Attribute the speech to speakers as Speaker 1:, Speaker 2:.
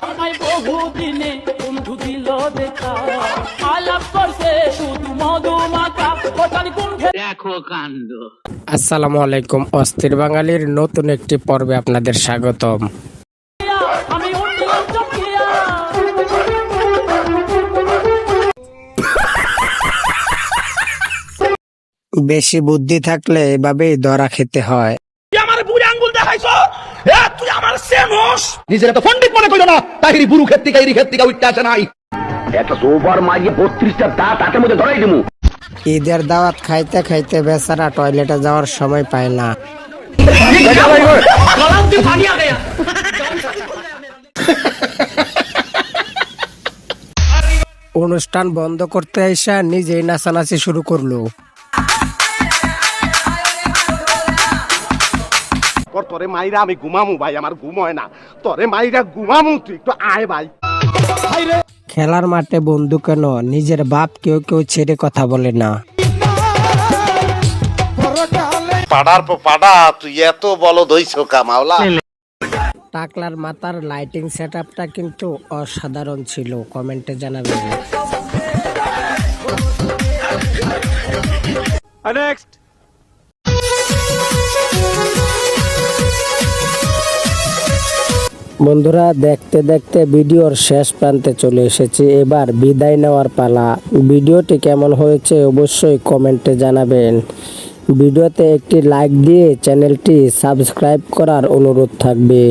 Speaker 1: আমায় বহুদিনে বন্ধু দিল দেখা। আলাপ করছে শুধু মধুমাখা কোথায় কুণ্ঠে
Speaker 2: দেখো কাণ্ড।
Speaker 3: আসসালামু আলাইকুম অস্থির বাঙালির নতুন একটি পর্বে আপনাদের স্বাগতম।
Speaker 1: আমি উঠলাম চকিয়া।
Speaker 3: বেশি বুদ্ধি থাকলে এভাবেই ধরা খেতে হয়।
Speaker 4: নিজের তো পণ্ডিত মনে করো না। তাহিরি বুরু উঠতে আসে নাই।
Speaker 5: একটা সোফার মারিয়ে বত্রিশটা দাঁত হাতের মধ্যে ধরাই দিমু।
Speaker 3: ঈদের দাওয়াত খাইতে খাইতে বেচারা টয়লেটে যাওয়ার সময় পায় না। অনুষ্ঠান বন্ধ করতে এসে নিজেই নাচানাচি শুরু করল।
Speaker 6: পর তোরে মাইরা আমি ঘুমামু ভাই আমার ঘুম হয় না। তোরে মাইরা ঘুমামু তুই একটু আয় ভাই।
Speaker 3: খেলার মাঠে বন্ধু কেন নিজের বাপ কেউ কেউ ছেড়ে কথা বলে না।
Speaker 6: পাড়ার পর পাড়া তুই এত বলো দইছ কা মাওলা।
Speaker 3: টাকলার মাথার লাইটিং সেটআপটা কিন্তু অসাধারণ ছিল কমেন্টে জানাবেন। বন্ধুরা, দেখতে দেখতে ভিডিওর শেষ প্রান্তে চলে এসেছি। এবার বিদায় নেওয়ার পালা। ভিডিওটি কেমন হয়েছে অবশ্যই কমেন্টে জানাবেন। ভিডিওতে একটি লাইক দিয়ে চ্যানেলটি সাবস্ক্রাইব করার অনুরোধ থাকবে।